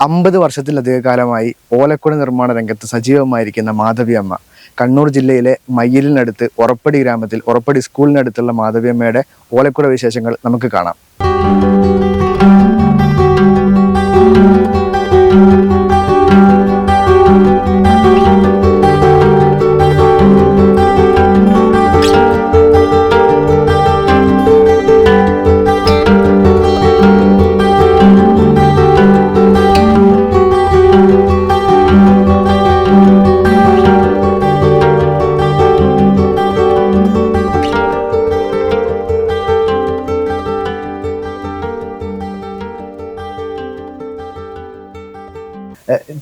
അമ്പത് വർഷത്തിലധിക കാലമായി ഓലക്കുട നിർമ്മാണ രംഗത്ത് സജീവമായിരിക്കുന്ന മാധവിയമ്മ. കണ്ണൂർ ജില്ലയിലെ മയ്യലിനടുത്ത് ഉറപ്പടി ഗ്രാമത്തിൽ ഉറപ്പടി സ്കൂളിനടുത്തുള്ള മാധവിയമ്മയുടെ ഓലക്കുട വിശേഷങ്ങൾ നമുക്ക് കാണാം.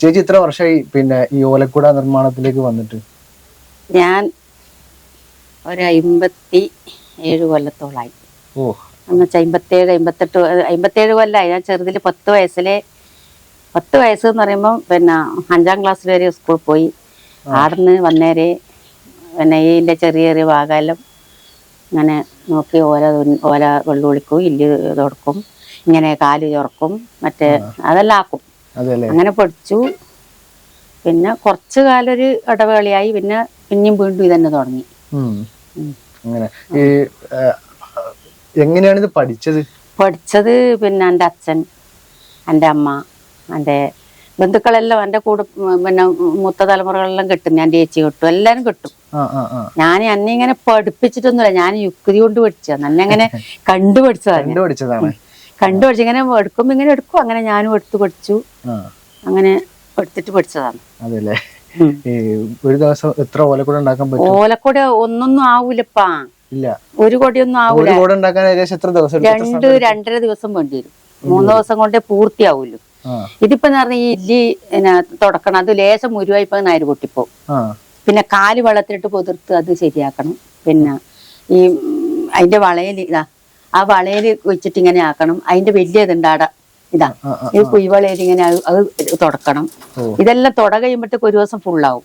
ചേച്ചി ഇത്ര വർഷമായി പിന്നെ ഈ ഓലക്കുട നിർമ്മാണത്തിലേക്ക് വന്നിട്ട്? ഞാൻ ഒരു അമ്പത്തി ഏഴ് കൊല്ലത്തോളായി. ഓ. അമ്പത്തേഴ് അമ്പത്തെട്ട് അമ്പത്തേഴ് കൊല്ലമായി ഞാൻ ചെറുതിൽ പത്ത് വയസ്സിലെ പത്ത് വയസ്സ് എന്ന് പറയുമ്പോൾ പിന്നെ അഞ്ചാം ക്ലാസ് വരെ സ്കൂളിൽ പോയി. ആടുന്ന് വന്നേരെ പിന്നെ ഇതിന്റെ ചെറിയ ചെറിയ ഭാഗമെല്ലാം ഇങ്ങനെ നോക്കി ഓല ഓല വെള്ളുവിളിക്കും ഇല്ല് തുടക്കും ഇങ്ങനെ കാൽ ചൊറക്കും മറ്റേ അതെല്ലാം ആക്കും. അങ്ങനെ പഠിച്ചു. പിന്നെ കുറച്ചു കാലം ഒരു ഇടവേളയായി. പിന്നെ പിന്നെയും വീണ്ടും ഇതന്നെ തുടങ്ങി. അങ്ങനെ. ഈ എങ്ങനെയാണ് ഇത് പഠിച്ചത്? പഠിച്ചത് പിന്നെ എന്റെ അച്ഛൻ എന്റെ അമ്മ എന്റെ ബന്ധുക്കളെല്ലാം എന്റെ കൂടെ പിന്നെ മൂത്ത തലമുറകളെല്ലാം കിട്ടും. ഞാൻ ചേച്ചി കിട്ടും. എല്ലാവരും കിട്ടും. ഞാൻ എന്നെ ഇങ്ങനെ പഠിപ്പിച്ചിട്ടൊന്നുമില്ല. ഞാൻ യുക്തി കൊണ്ട് പഠിച്ചതാണ്. എന്നെ അങ്ങനെ കണ്ടു പഠിച്ചതാണ് കണ്ടു പഠിച്ചു. ഇങ്ങനെ എടുക്കുമ്പോ ഇങ്ങനെ എടുക്കും. അങ്ങനെ ഞാനും എടുത്തു പഠിച്ചു. അങ്ങനെ എടുത്തിട്ട് പഠിച്ചതാണ്. അതെല്ലേ? ഒരു ദിവസം എത്ര ഓലക്കുട ഉണ്ടാക്കാൻ പറ്റും? ഓലക്കൂടെ ഒന്നൊന്നും ആവൂലപ്പാ. ഇല്ല. ഒരു കൊടിയൊന്നും ആവൂല. ഒരു കൂട ഉണ്ടാക്കാൻ ഏകദേശം എത്ര ദിവസം? രണ്ട് രണ്ടര ദിവസം വേണ്ടി വരും. മൂന്ന് ദിവസം കൊണ്ടേ പൂർത്തിയാവൂലു. ഇതിപ്പോ പറഞ്ഞ ഈ ഇല്ലി തുടക്കണം. അത് ലേശം മുരുവായിപ്പോ നായര് പൊട്ടിപ്പോ പിന്നെ കാൽ വെള്ളത്തിലിട്ട് പൊതിർത്ത് അത് ശരിയാക്കണം. പിന്നെ ഈ അതിന്റെ വളയിൽ ഇതാ ആ വളയിൽ വെച്ചിട്ട് ഇങ്ങനെ ആക്കണം. അതിന്റെ വലിയതുണ്ട് ആട. ഇതാ. ഈ കുഴിവളയിൽ ഇങ്ങനെ അത് അത് തുടക്കണം. ഇതെല്ലാം തുട കഴിയുമ്പോഴത്തേക്ക് ഒരു ദിവസം ഫുള്ളാവും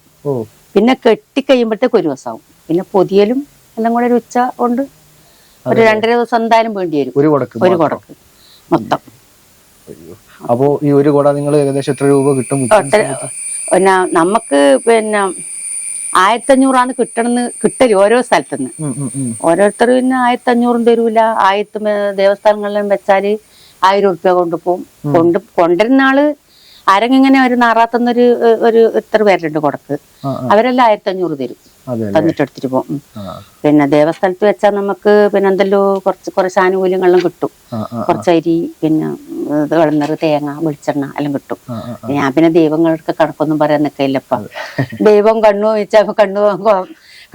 പിന്നെ കെട്ടി കഴിയുമ്പോഴത്തേക്ക് ഒരു ദിവസമാവും പിന്നെ പൊതിയലും എല്ലാം കൂടെ ഒരു ഉച്ച കൊണ്ട് ഒരു രണ്ടര ദിവസം എന്തായാലും വേണ്ടി വരും. ഒരു കുടക്ക് ഒരു കുടക്ക്. മൊത്തം. അപ്പോ ഈ ഒരു കുട നിങ്ങൾ ഏകദേശം എത്ര രൂപ കിട്ടും പിന്നെ നമുക്ക് പിന്നെ ആയിരത്തഞ്ഞൂറാണ് കിട്ടണമെന്ന് കിട്ടൽ ഓരോ സ്ഥലത്തുനിന്ന്. ഓരോരുത്തർ പിന്നെ ആയിരത്തഞ്ഞൂറും തരൂല ആയിരത്തി ദേവസ്ഥാനങ്ങളിലും വെച്ചാൽ ആയിരം ഉറുപ്പ്യ കൊണ്ടുപോകും കൊണ്ട് കൊണ്ടുവരുന്ന ആൾ ആരെങ്കിലും ഒരു നാറാത്തുന്നൊരു ഒരു ഇത്ര പേരുണ്ട് കൊടുക്ക്. അവരെല്ലാം ആയിരത്തഞ്ഞൂറ് തരും. തന്നിട്ട് എടുത്തിട്ട് പോകും പിന്നെ ദേവസ്ഥലത്ത് വെച്ചാൽ നമുക്ക് പിന്നെ എന്തെല്ലോ കുറച്ച് കുറച്ച് ആനുകൂല്യങ്ങളും കിട്ടും. കുറച്ച് അരി പിന്നെ ഇത് തേങ്ങ വെളിച്ചെണ്ണ എല്ലാം കിട്ടും. ഞാൻ പിന്നെ ദൈവങ്ങൾക്ക് കണക്കൊന്നും പറയാൻ നിൽക്കില്ലപ്പ ദൈവം കണ്ണു വെച്ചാൽ കണ്ണു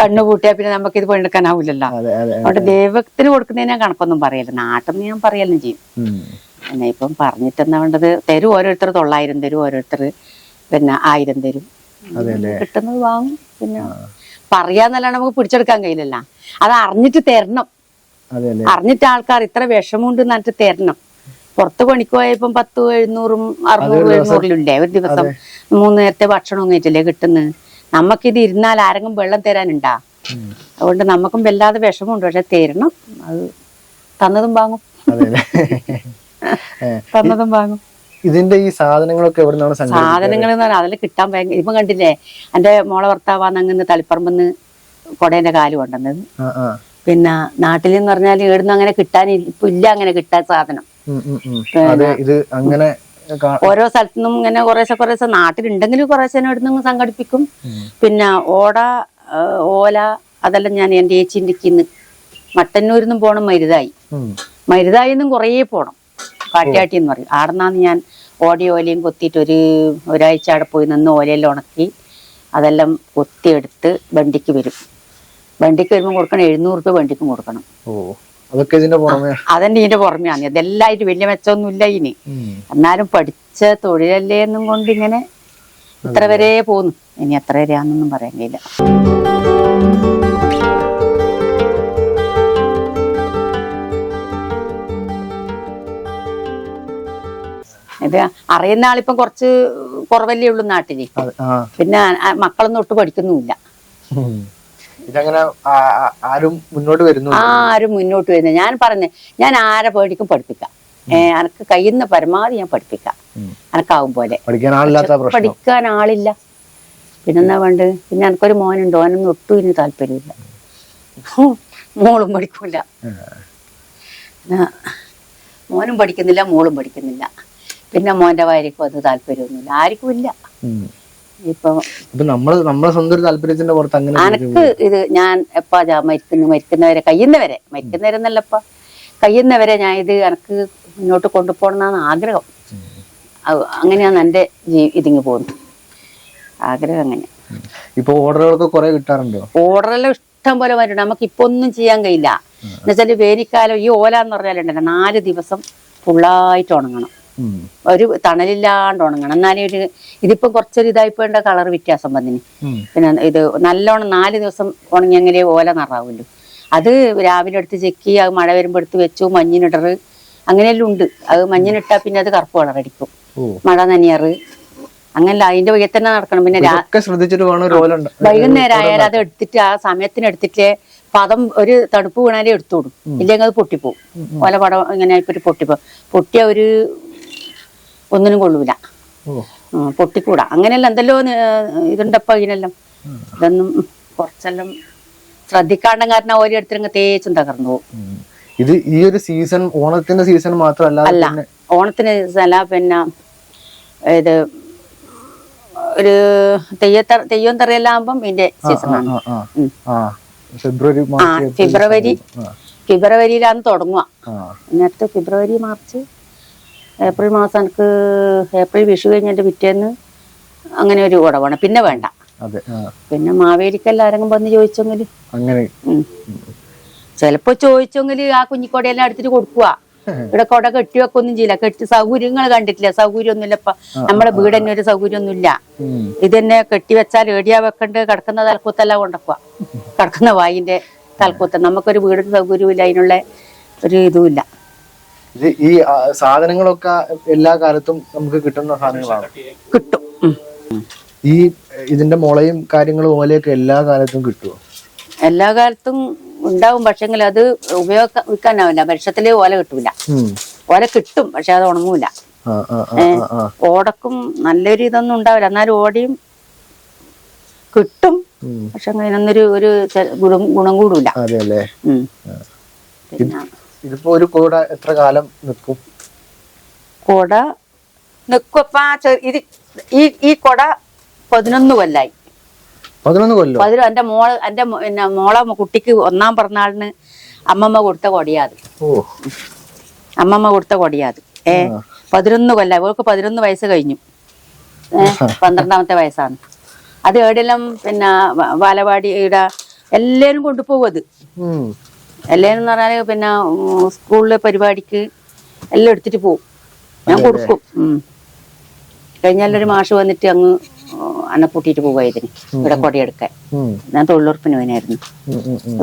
കണ്ണു കൂട്ടിയാൽ പിന്നെ നമുക്ക് ഇത് പണിയെടുക്കാനാവില്ലല്ലോ അതെ അതെ അതുകൊണ്ട് ദൈവത്തിന് കൊടുക്കുന്നതിന് ഞാൻ കണക്കൊന്നും പറയല്ല. നാട്ടിൽ നിന്ന് ഞാൻ പറയലും ചെയ്യും. പിന്നെ ഇപ്പം പറഞ്ഞിട്ട് എന്താ വേണ്ടത് തരും ഓരോരുത്തർ തൊള്ളായിരം തരും ഓരോരുത്തർ പിന്നെ ആയിരം തരും. കിട്ടുന്നത് വാങ്ങും. പിന്നെ പറയാന്നല്ലാണ്ട് നമുക്ക് പിടിച്ചെടുക്കാൻ കഴിയില്ല അത് അറിഞ്ഞിട്ട് തരണം. അറിഞ്ഞിട്ട് ആൾക്കാർ ഇത്ര വിഷമമുണ്ട് എന്നിട്ട് തരണം. പുറത്ത് പണിക്ക് പോയപ്പം പത്ത് എഴുന്നൂറും അറുന്നൂറും എഴുന്നൂറിലില്ലേ ഒരു ദിവസം മൂന്ന് നേരത്തെ ഭക്ഷണം ഒന്നിട്ടില്ലേ കിട്ടുന്നത് നമുക്കിത് ഇരുന്നാൽ ആരെങ്കിലും വെള്ളം തരാനുണ്ടാ? അതുകൊണ്ട് നമുക്കും വല്ലാതെ വിഷമമുണ്ട്. പക്ഷെ തരണം. അത് തന്നതും വാങ്ങും. തന്നതും വാങ്ങും. ഇതിന്റെ ഈ സാധനങ്ങളൊക്കെ എവിടെ നിന്നാണ് സംഘടിപ്പിച്ചത് സാധനങ്ങൾ എന്ന് പറഞ്ഞാൽ അതിൽ കിട്ടാൻ ഭയങ്കര ഇപ്പൊ കണ്ടില്ലേ എന്റെ മോളെ ഭർത്താവാന്ന് അങ്ങനെ തളിപ്പറമ്പെന്ന് കൊടേന്റെ കാൽ കൊണ്ടുവന്നത്. പിന്നെ നാട്ടിൽ എന്ന് പറഞ്ഞാൽ ഇവിടുന്ന് അങ്ങനെ കിട്ടാൻ ഇപ്പൊ ഇല്ല അങ്ങനെ കിട്ടാൻ സാധനം. ഇത് അങ്ങനെ ഓരോ സ്ഥലത്തു നിന്നും ഇങ്ങനെ കുറേശ്ശെ കുറേശ്ശെ നാട്ടിലുണ്ടെങ്കിലും കുറേശ്ശെ ഇവിടുന്ന് സംഘടിപ്പിക്കും. പിന്നെ ഓട ഓല അതെല്ലാം ഞാൻ എന്റെ ചേച്ചിന്റെ മട്ടന്നൂരിൽ നിന്നും പോകണം മരുതായി. മരുതായി നിന്നും കുറേ പോകണം കാട്ടിയാട്ടി എന്ന് പറയും. ആടുന്നാന്ന് ഞാൻ ഓടി ഓലയും കൊത്തിയിട്ട് ഒരു ഒരാഴ്ച അവിടെ പോയി നിന്ന് ഓലയെല്ലാം ഉണക്കി അതെല്ലാം കൊത്തിയെടുത്ത് വണ്ടിക്ക് വരും. വണ്ടിക്ക് വരുമ്പോൾ കൊടുക്കണം എഴുന്നൂറ് രൂപ വണ്ടിക്കും കൊടുക്കണം. അതൊക്കെ ഇതിന്റെ പുറമെ. അതെന്നെ ഇതിന്റെ പുറമെയാണ്. ഇതെല്ലായിട്ട് വലിയ മെച്ചമൊന്നുമില്ല ഇനി. എന്നാലും പഠിച്ച തൊഴിലല്ലേ എന്നും കൊണ്ട് ഇങ്ങനെ ഇത്ര വരെ പോന്നു. ഇനി എത്ര വരെയാണെന്നൊന്നും പറയാൻ കഴിയില്ല. ഇത് അറിയുന്ന ആളിപ്പം കുറച്ച് കുറവല്ലേ ഉള്ളൂ നാട്ടിൽ. അതെ, പിന്നെ മക്കളൊന്നും ഒട്ട് പഠിക്കുന്നുമില്ല ഇതങ്ങനെ ആരും മുന്നോട്ട് വരുന്നു ആരും മുന്നോട്ട് ഞാൻ പറഞ്ഞേ ഞാൻ ആരെ പേടിക്കും പഠിപ്പിക്കാം. എനക്ക് കഴിയുന്ന പരമാവധി ഞാൻ പഠിപ്പിക്കാം. എനക്കാവും പോലെ. പഠിക്കാൻ ആളില്ല. പിന്നെന്താ വേണ്ട പിന്നെ എനിക്കൊരു മോനുണ്ട് ഓനൊന്നും ഒട്ടും ഇനി താല്പര്യമില്ല. മോളും പഠിക്കൂല. മോനും പഠിക്കുന്നില്ല മോളും പഠിക്കുന്നില്ല. പിന്നെ മോന്റെ ഭാര്യക്കും അത് താല്പര്യമൊന്നുമില്ല. ആർക്കും ഇല്ല. ഇപ്പൊ ഇപ്പൊ നമ്മൾ നമ്മളെ സ്വന്തം താല്പര്യത്തിന്റെ പുറത്ത് അങ്ങനെ അനക്ക് ഇത് ഞാൻ എപ്പാ ഞാൻ മരിക്കുന്നു മരിക്കുന്നവരെ കഴിയുന്നവരെ മരിക്കുന്നവരെ എന്നല്ലപ്പ കഴിയുന്നവരെ ഞാൻ ഇത് എനക്ക് മുന്നോട്ട് കൊണ്ടുപോകണമെന്നാണ് ആഗ്രഹം. അങ്ങനെയാണ് എന്റെ ജീ ഇതിങ്ങ് പോകുന്നത്. ആഗ്രഹം അങ്ങനെ. ഇപ്പൊ ഓർഡറുകളൊക്കെ കുറെ കിട്ടാറുണ്ടോ? ഓർഡറെല്ലാം ഇഷ്ടം പോലെ വരുന്നുണ്ട് നമുക്ക് ഇപ്പൊ ഒന്നും ചെയ്യാൻ കഴിയില്ല. എന്നുവെച്ചാൽ വേനൽക്കാലം ഈ ഓല എന്ന് പറഞ്ഞാലുണ്ടല്ലോ നാല് ദിവസം ഫുള്ളായിട്ട് ഉണങ്ങണം. ഒരു തണലില്ലാണ്ട് ഉണങ്ങണം. എന്നാലേ ഒരു ഇതിപ്പോ കുറച്ചൊരു ഇതായിപ്പോണ്ട കളർ വ്യത്യാസം വന്നിന്. പിന്നെ ഇത് നല്ലോണം നാല് ദിവസം ഉണങ്ങിയെങ്കിലേ ഓല നിറാവുള്ളൂ അത് രാവിലെ എടുത്ത് ചെക്കി അത് മഴ വരുമ്പോൾ എടുത്ത് വെച്ചു മഞ്ഞിനിടറ്. അങ്ങനെയെല്ലാം ഉണ്ട്. അത് മഞ്ഞിനിട്ടാ പിന്നെ അത് കറുപ്പ് കളറടിക്കും മഴ നനിയറ്. അങ്ങനല്ല അതിന്റെ വഴി തന്നെ നടക്കണം. പിന്നെ വൈകുന്നേരം ആയാലും അത് എടുത്തിട്ട് ആ സമയത്തിന് എടുത്തിട്ട് പദം ഒരു തണുപ്പ് വീണാലേ എടുത്തോടും. ഇല്ലെങ്കിൽ അത് പൊട്ടിപ്പോവും. ഓല പടം ഇങ്ങനെ ഇപ്പൊ ഒരു പൊട്ടിപ്പോ പൊട്ടിയ ഒരു ഒന്നിനും കൊള്ളൂല. പൊട്ടിക്കൂട. അങ്ങനെയല്ല എന്തെല്ലോ ഇതുണ്ടപ്പോ ഇതിനെല്ലാം ഇതൊന്നും കുറച്ചെല്ലാം ശ്രദ്ധിക്കാണ്ട കാരണം ഓരോ എടുത്തിരങ്ങ് തേച്ചും തകർന്നു പോകും ഇത് ഈ ഒരു സീസൺ ഓണത്തിന്റെ സീസൺ മാത്രമല്ല അല്ല ഓണത്തിന് അല്ല പിന്നെ ഇത് ഒരു തെയ്യത്ത തെയ്യം തറയെല്ലാം ആകുമ്പം ഇതിന്റെ സീസണാണ് ഫെബ്രുവരി ഫെബ്രുവരി ഫെബ്രുവരിയിലാണ് തുടങ്ങുക. നേരത്തെ ഫെബ്രുവരി മാർച്ച് ഏപ്രിൽ മാസം എനിക്ക് ഏപ്രിൽ വിഷു കഴിഞ്ഞിട്ട് പിറ്റേന്ന് അങ്ങനെ ഒരു ഉടവാണ്. പിന്നെ വേണ്ട. പിന്നെ മാവേലിക്കെല്ലാം ആരെങ്കിലും വന്ന് ചോദിച്ചെങ്കിൽ. അങ്ങനെ. ചിലപ്പോ ചോദിച്ചെങ്കിൽ ആ കുഞ്ഞിക്കോടയെല്ലാം എടുത്തിട്ട് കൊടുക്കുക ഇവിടെ കൊട കെട്ടി വെക്കൊന്നും ചെയ്യില്ല. കെട്ടി സൗകര്യങ്ങൾ കണ്ടിട്ടില്ല. സൗകര്യമൊന്നുമില്ല ഇപ്പൊ. നമ്മുടെ വീട് തന്നെ ഒരു സൗകര്യമൊന്നുമില്ല. ഇത് തന്നെ കെട്ടി വെച്ചാൽ ഏടിയാ വെക്കണ്ട്. കിടക്കുന്ന തലക്കൂത്തെല്ലാം കൊണ്ടക്കുക കിടക്കുന്ന വായിന്റെ തലക്കൂത്ത നമുക്കൊരു വീടിന് സൗകര്യമില്ല. അതിനുള്ള ഒരു ഇതുമില്ല. ഇത് ഈ ആ, സാധനങ്ങളൊക്കെ എല്ലാ കാലത്തും നമുക്ക് കിട്ടുന്ന സാധനങ്ങളാണ്. കിട്ടും. ഉം. ഈ ഇതിന്റെ മുളയും കാര്യങ്ങളും ഓലയൊക്കെ എല്ലാ കാലത്തും കിട്ടുമോ എല്ലാ കാലത്തും ഉണ്ടാവും പക്ഷെങ്കിൽ അത് ഉപയോഗിക്കാനാവില്ല. വർഷത്തിലെ ഓല കിട്ടൂല. ഉം. ഓല കിട്ടും പക്ഷെ അത് ഉണങ്ങൂല. ആ, ആ, ആ, ആ, ആ. ഓടക്കും നല്ലൊരു ഇതൊന്നും ഉണ്ടാവില്ല. എന്നാലും ഓടിയും കിട്ടും. ഉം. പക്ഷെ അതിനൊന്നൊരു ഒരു ചെ- ഗുണം ഗുണം കൂടൂല. അതെ അല്ലേ ഉം. പിന്നെ ഇതിപ്പോ ഒരു കൂട എത്ര കാലം നിൽക്കും കുട നിക്കുവപ്പ ഇത് ഈ ഈ കൊട പതിനൊന്ന് കൊല്ലായി. പതിനൊന്ന് കൊല്ലോ? പതിനൊ എന്റെ മോൾ എന്റെ പിന്നെ മോളെ കുട്ടിക്ക് ഒന്നാം പിറന്നാളിന് അമ്മമ്മ കൊടുത്ത കൊടിയാത്. ഓ. അമ്മമ്മ കൊടുത്ത കൊടിയാത്. ഏ പതിനൊന്ന് കൊല്ല അവൾക്ക് പതിനൊന്ന് വയസ്സ് കഴിഞ്ഞു. ഏ പന്ത്രണ്ടാമത്തെ വയസ്സാണ്. അത് എവിടെയെല്ലാം പിന്നെ വാലവാടിയുടെ എല്ലാരും കൊണ്ടുപോകും അത്. എല്ലാവരും പറഞ്ഞാൽ പിന്നെ സ്കൂളിലെ പരിപാടിക്ക് എല്ലാം എടുത്തിട്ട് പോകും ഞാൻ കൊടുക്കും. കഴിഞ്ഞാലൊരു മാഷ് വന്നിട്ട് അങ്ങ് അന്നെ കൂട്ടിയിട്ട് പോവുക ഇവിടെ കൊടിയെടുക്കാൻ. ഞാൻ തൊഴിലുറപ്പിന് വേണമായിരുന്നു.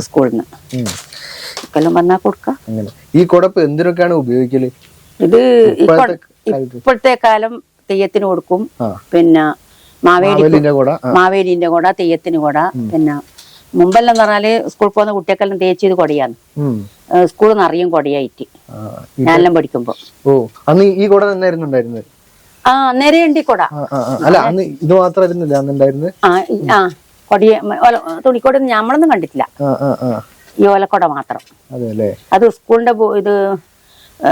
സ്കൂളിൽ നിന്ന്. ഇക്കെല്ലാം വന്നാ കൊടുക്കാം. ഈ കുടപ്പ് എന്തിനൊക്കെയാണ് ഉപയോഗിക്കൽ? ഇത് ഇപ്പോഴത്തെ കാലം തെയ്യത്തിന് കൊടുക്കും. പിന്നെ മാവേലിന്റെ കൂട മാവേലിന്റെ കൊട തെയ്യത്തിന് കൊട പിന്നെ മുമ്പെല്ലാം പറഞ്ഞാൽ സ്കൂളിൽ പോകുന്ന കുട്ടിയൊക്കെ തേച്ച് ഇത് കൊടിയാന്ന് സ്കൂളിൽ നിന്ന് അറിയും കൊടിയായിട്ട്. ഞാനെല്ലാം പഠിക്കുമ്പോ. ഓ അന്ന് ഈ കുട തന്നെയായിരുന്നു ആ അന്നേരം ഉണ്ട് കൊട. അല്ല അന്ന് ഇത് മാത്രമായിരുന്നില്ല ആ കൊടിയ തുണിക്കൊടി നമ്മളൊന്നും കണ്ടിട്ടില്ല. ഈ ഓലക്കൊട മാത്രം. അതെ സ്കൂളിന്റെ ഇത്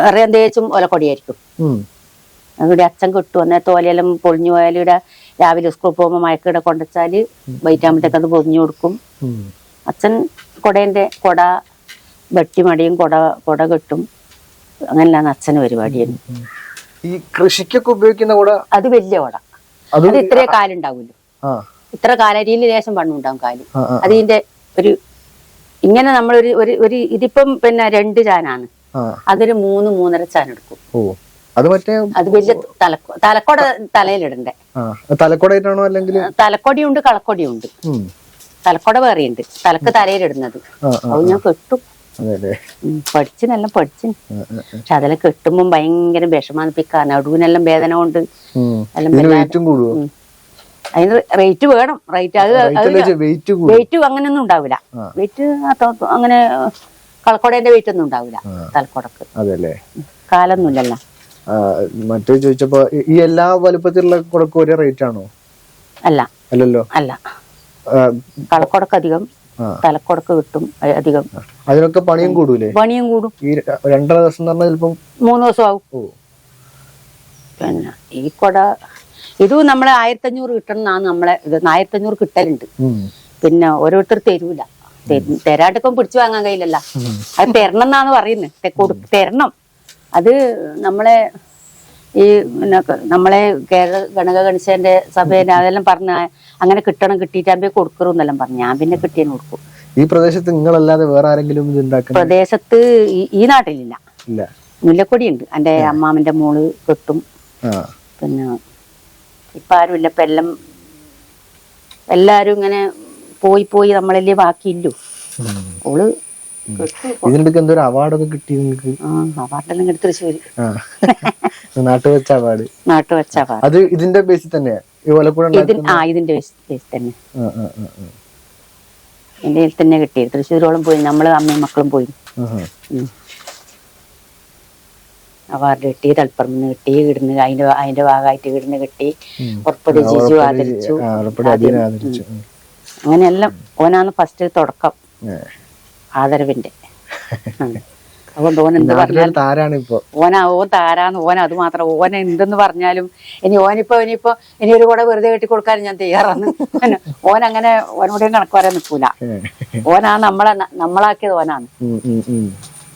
അറിയാൻ തേച്ചും ഓലക്കൊടിയായിരിക്കും. ഇവിടെ അച്ഛൻ കിട്ടും. അന്നേരത്തെ തോലെല്ലാം പൊളിഞ്ഞു പോയാൽ ഇവിടെ രാവിലെ സ്കൂളിൽ പോകുമ്പോൾ ഇവിടെ കൊണ്ടുവച്ചാൽ വൈറ്റാകുമ്പോഴത്തേക്ക് അത് പൊതിഞ്ഞു കൊടുക്കും. അച്ഛൻ കൊടേന്റെ കൊട വെട്ടിമടിയും കൊട കൊട കിട്ടും. അങ്ങനെയാണ് അച്ഛന് പരിപാടിയായിരുന്നു ഈ കൃഷിക്കൊക്കെ ഉപയോഗിക്കുന്ന കൊട? അത് വലിയ കൊട. അത് ഇത്രേ കാലുണ്ടാവുമല്ലോ. ഇത്ര കാലരിയിൽ ലേശം പണ്ണുണ്ടാവും കാൽ. അതിന്റെ ഒരു ഇങ്ങനെ നമ്മളൊരു ഒരു ഒരു ഇതിപ്പം പിന്നെ രണ്ട് ചാനാണ്. അതൊരു മൂന്ന് മൂന്നര ചാൻ എടുക്കും അത് മറ്റേ അത് വലിയ തലക്കൊ തലക്കൊട തലയിലിടണ്ടേ. തലക്കൊടയിട്ടാണോ അല്ലെങ്കിൽ? തലക്കൊടിയുണ്ട് കളക്കൊടിയുണ്ട്. തലക്കോട വേറെയുണ്ട്. തലക്ക് തലയിലിടുന്നത്. അത് ഞാൻ കെട്ടും. പഠിച്ചിനെല്ലാം പഠിച്ചു. പക്ഷെ അതെല്ലാം കെട്ടുമ്പോ ഭയങ്കര വിഷമാനിപ്പിക്കാ നടുവിനെല്ലാം വേദന കൊണ്ട്. അതിന് റേറ്റ് വേണം. റേറ്റ് അത് വെയിറ്റ് അങ്ങനെയൊന്നും ഉണ്ടാവില്ല. വെയിറ്റ് അങ്ങനെ കളക്കൊടേന്റെ വെയിറ്റ് ഒന്നും ഉണ്ടാവില്ല തലക്കൊടക്ക്. കാലൊന്നുമില്ലല്ലോ. മറ്റേ ചോദിച്ചപ്പോ ഈ- എല്ലാ വലുപ്പത്തിലുള്ള കുടക്കും ഒരേ റേറ്റ് ആണോ? അല്ല. അല്ലല്ലോ. അല്ല. കളക്കുടക്ക് അധികം. തലക്കുടക്ക് കിട്ടും അധികം. അതിനൊക്കെ പണിയും കൂടൂലേ? പണിയും കൂടും. ഈ രണ്ടര ദിവസം എന്ന് പറഞ്ഞാൽ ചിലപ്പം മൂന്ന് ദിവസം ആവും. പിന്നെ ഈ കൊട ഇതും നമ്മളെ ആയിരത്തഞ്ഞൂറ് കിട്ടണം എന്നാണ് നമ്മളെ ഇത്. ആയിരത്തഞ്ഞൂറ് കിട്ടലുണ്ട്. പിന്നെ ഓരോരുത്തർ തരൂല. തരും- തരാണ്ടിപ്പം പിടിച്ചു വാങ്ങാൻ കഴിയില്ലല്ലോ. അത് തരണം എന്നാണ് പറയുന്നത് തരണം. അത് നമ്മളെ ഈ നമ്മളെ കേരള ഗണക ഗണിച്ചതിന്റെ സഭയിൽ അതെല്ലാം പറഞ്ഞ അങ്ങനെ കിട്ടണം കിട്ടിയിട്ടാകുമ്പോ കൊടുക്കറും എന്നെല്ലാം പറഞ്ഞു. ഞാൻ പിന്നെ കിട്ടിയതിന് കൊടുക്കും. ഈ പ്രദേശത്ത് നിങ്ങളല്ലാതെ വേറെ ആരെങ്കിലും പ്രദേശത്ത് ഈ- നാട്ടിലില്ല. മുല്ലക്കൊടി ഉണ്ട് എന്റെ അമ്മാമന്റെ മോൾ കെട്ടും. പിന്നെ ഇപ്പൊ ആരുമില്ല ഇപ്പൊ എല്ലാം എല്ലാരും ഇങ്ങനെ പോയി പോയി നമ്മളല്ലേ ബാക്കിയില്ലു. ഓൾ കെട്ടും. ഇതിനിടയ്ക്ക് എന്തോ ഒരു അവാർഡൊക്കെ കിട്ടി നിങ്ങൾക്ക്? അവാർഡെല്ലാം എടുത്ത് തൃശ്ശൂര് ആ. നാട്ടു വെച്ച അവാർഡ്. നാട്ടു വെച്ച അവാർഡ്. അത് ഇതിന്റെ ബേസിൽ ഓലക്കൂട ആ ഇതിന്റെ ബേസിൽ തന്നെ. എന്റെ കയ്യിൽ തന്നെ കിട്ടി. തൃശ്ശൂരോളം പോയി. നമ്മൾ അമ്മയും മക്കളും പോയി. അവാർഡ് കിട്ടി തൽപ്പറമ്പ് കിട്ടി ഇടുന്ന് അതിന്റെ അതിന്റെ ഭാഗമായിട്ട് ഇടുന്ന് കിട്ടി. ഉറപ്പടി ജിജു ആദരിച്ചു. ഉം. അങ്ങനെയെല്ലാം ഓനാണ് ഫസ്റ്റ് തുടക്കം. ആദരവിന്റെ. അതുകൊണ്ട് ഓൻ എന്ത് പറഞ്ഞാൽ താരാണ് ഇപ്പൊ ഓന ഓൻ താരാന്ന് ഓൻ അത് മാത്രം ഓൻ എന്തെന്ന് പറഞ്ഞാലും ഇനി ഓനിപ്പോ ഇനിയിപ്പോ ഇനി ഒരു കൂടെ വെറുതെ കെട്ടി കൊടുക്കാൻ ഞാൻ തയ്യാറാണ്. ഓൻ അങ്ങനെ ഓനോടെയും കണക്ക് പറയാൻ നിൽക്കൂല ഓനാ നമ്മളെ നമ്മളാക്കിയത് ഓനാണ്.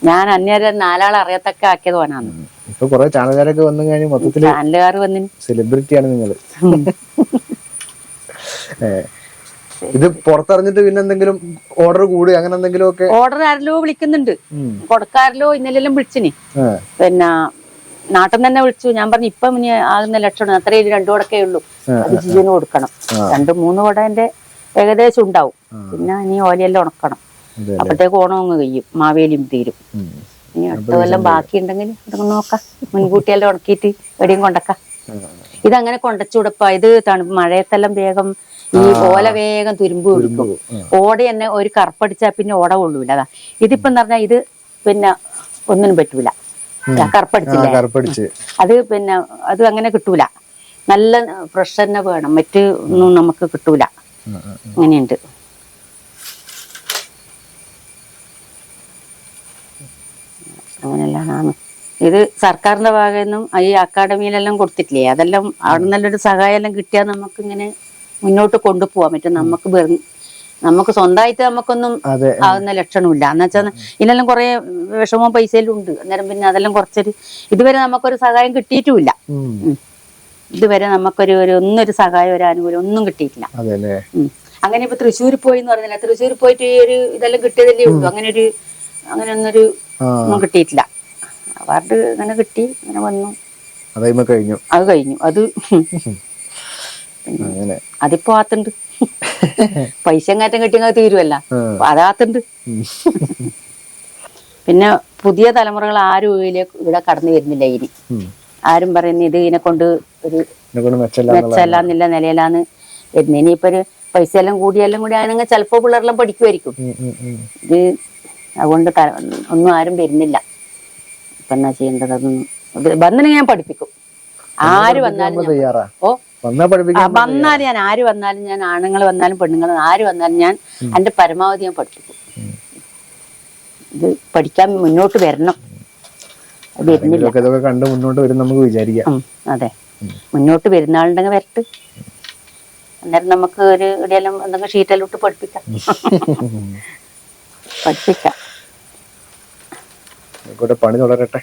ഞാൻ അന്യരെ നാലാൾ അറിയത്തൊക്കെ ആക്കിയത് ഓനാണ്. ഇപ്പൊ കൊറേ ചാനലുകാരൊക്കെ വന്നു കഴിഞ്ഞ് മൊത്തത്തിൽ ചാനലുകാർ വന്നിന്. സെലിബ്രിറ്റിയാണ് നിങ്ങൾ. ഏ. ഇത് പുറത്തറിഞ്ഞിട്ട് പിന്നെ എന്തെങ്കിലും ഓർഡർ കൂടി അങ്ങനെ എന്തെങ്കിലും ഒക്കെ? ഓർഡർ ആരല്ലോ വിളിക്കുന്നുണ്ട്. കൊടുക്കാരല്ലോ ഇന്നലെല്ലാം വിളിച്ചിനി. പിന്നെ നാട്ടിൽ തന്നെ വിളിച്ചു. ഞാൻ പറഞ്ഞു ഇപ്പം ഇനി ആകുന്ന ലക്ഷണം അത്രേ രണ്ടു കൊടക്കേ ഉള്ളൂ. അത് ജിജുവിന് കൊടുക്കണം. രണ്ട് മൂന്ന് കൊട എന്റെ ഏകദേശം ഉണ്ടാവും. പിന്നെ ഇനി ഓലയെല്ലാം ഉണക്കണം. അപ്പോഴത്തേക്ക് ഓണം അങ്ങ് കഴിയും. മാവേലിയും തീരും. ഇനി അടുത്ത കൊല്ലം ബാക്കിയുണ്ടെങ്കിൽ അതൊക്കെ നോക്കാം. മുൻകൂട്ടിയെല്ലാം ഉണക്കിയിട്ട് എവിടെയും കൊണ്ടക്കാം. ഇതങ്ങനെ കൊണ്ടച്ചുവിടപ്പ ഇത് തണുപ്പ് മഴയത്തെല്ലാം വേഗം ഈ ഓല വേഗം തുരുമ്പ് പിടിക്കും. ഓട തന്നെ ഒരു കറുപ്പടിച്ചാ പിന്നെ ഓട കൊള്ളൂല അതാ. ഇതിപ്പം പറഞ്ഞാൽ ഇത് പിന്നെ ഒന്നിനും പറ്റൂല. കറുപ്പടിച്ചില്ലേ? കറുപ്പടിച്ച്. അത് പിന്നെ അത് അങ്ങനെ കിട്ടൂല. നല്ല ഫ്രഷ് തന്നെ വേണം. മറ്റ് ഒന്നും നമുക്ക് കിട്ടൂല. അങ്ങനെയുണ്ട് അങ്ങനെയല്ലാണ് ഇത് സർക്കാരിന്റെ ഭാഗത്തു നിന്നും ഈ അക്കാഡമിയിലെല്ലാം കൊടുത്തിട്ടില്ലേ? അതെല്ലാം അവിടെ നല്ലൊരു സഹായം എല്ലാം കിട്ടിയാൽ നമുക്ക് ഇങ്ങനെ മുന്നോട്ട് കൊണ്ടുപോകാൻ പറ്റും. നമുക്ക് നമുക്ക് സ്വന്തമായിട്ട് നമുക്കൊന്നും ആവുന്ന ആകുന്ന ലക്ഷണമില്ല. എന്ന് വെച്ചാൽ ഇതിനെല്ലാം കുറെ വിഷമവും പൈസയിലും ഉണ്ട് അന്നേരം പിന്നെ അതെല്ലാം കുറച്ചൊരു ഇതുവരെ നമുക്കൊരു സഹായം കിട്ടിയിട്ടുമില്ല. ഇതുവരെ നമുക്കൊരു ഒരു ഒന്നൊരു സഹായം ഒരു ആനുകൂല്യം ഒന്നും കിട്ടിയിട്ടില്ല. അങ്ങനെ ഇപ്പൊ തൃശ്ശൂർ പോയി എന്ന് പറഞ്ഞില്ല? തൃശ്ശൂർ പോയിട്ട് ഈ ഒരു ഇതെല്ലാം കിട്ടിയതല്ലേ ഉള്ളൂ. അങ്ങനെ ഒരു അങ്ങനെ ഒന്നൊരു ഒന്നും കിട്ടിയിട്ടില്ല. അവാർഡ് അങ്ങനെ കിട്ടി അങ്ങനെ വന്നു. കഴിഞ്ഞു. അത് കഴിഞ്ഞു. അത് അതിപ്പോ ആത്തുണ്ട്. പൈസ എങ്ങാറ്റം കിട്ടിയ തീരുവല്ല. തീരുമല്ല അതാത്തുണ്ട് പിന്നെ പുതിയ തലമുറകൾ ആരും ഇതിലേക്ക് ഇവിടെ കടന്നു വരുന്നില്ല ഇനി. ആരും പറയുന്നു ഇത് ഇതിനെ കൊണ്ട് ഒരു മെച്ചല്ലാന്നില്ല നിലയിലാന്ന് വരുന്നത്. ഇനിയിപ്പോ ഒരു പൈസ എല്ലാം കൂടിയെല്ലാം കൂടി ആണെങ്കിൽ ചിലപ്പോ പിള്ളേരെല്ലാം പഠിക്കുമായിരിക്കും ഇത് അതുകൊണ്ട് ഒന്നും ആരും വരുന്നില്ല. ഇപ്പൊ എന്നാ ചെയ്യേണ്ടത്? അതൊന്നും വന്നിനെ ഞാൻ പഠിപ്പിക്കും. ആര് വന്നാലും ഓ വന്നാ ആ, ഞാൻ ആര് വന്നാലും ഞാൻ ആണുങ്ങൾ വന്നാലും പെണ്ണുങ്ങൾ ആര് വന്നാലും ഞാൻ എന്റെ പരമാവധി ഞാൻ പഠിപ്പിക്കും. ഇത് പഠിക്കാൻ മുന്നോട്ട് വരണം. വരുന്നില്ല. കണ്ട് മുന്നോട്ട് വരും നമുക്ക് വിചാരിക്കാം. അതെ. മുന്നോട്ട് വരുന്ന ആളുണ്ടെങ്കിൽ വരട്ട്. അന്നേരം നമുക്ക് ഒരു ഇവിടെയെല്ലാം എന്തെങ്കിലും ഷീറ്റെല്ലാം ഇട്ട് പഠിപ്പിക്കാം. പഠിപ്പിക്കാം. പണി തുടരട്ടെ.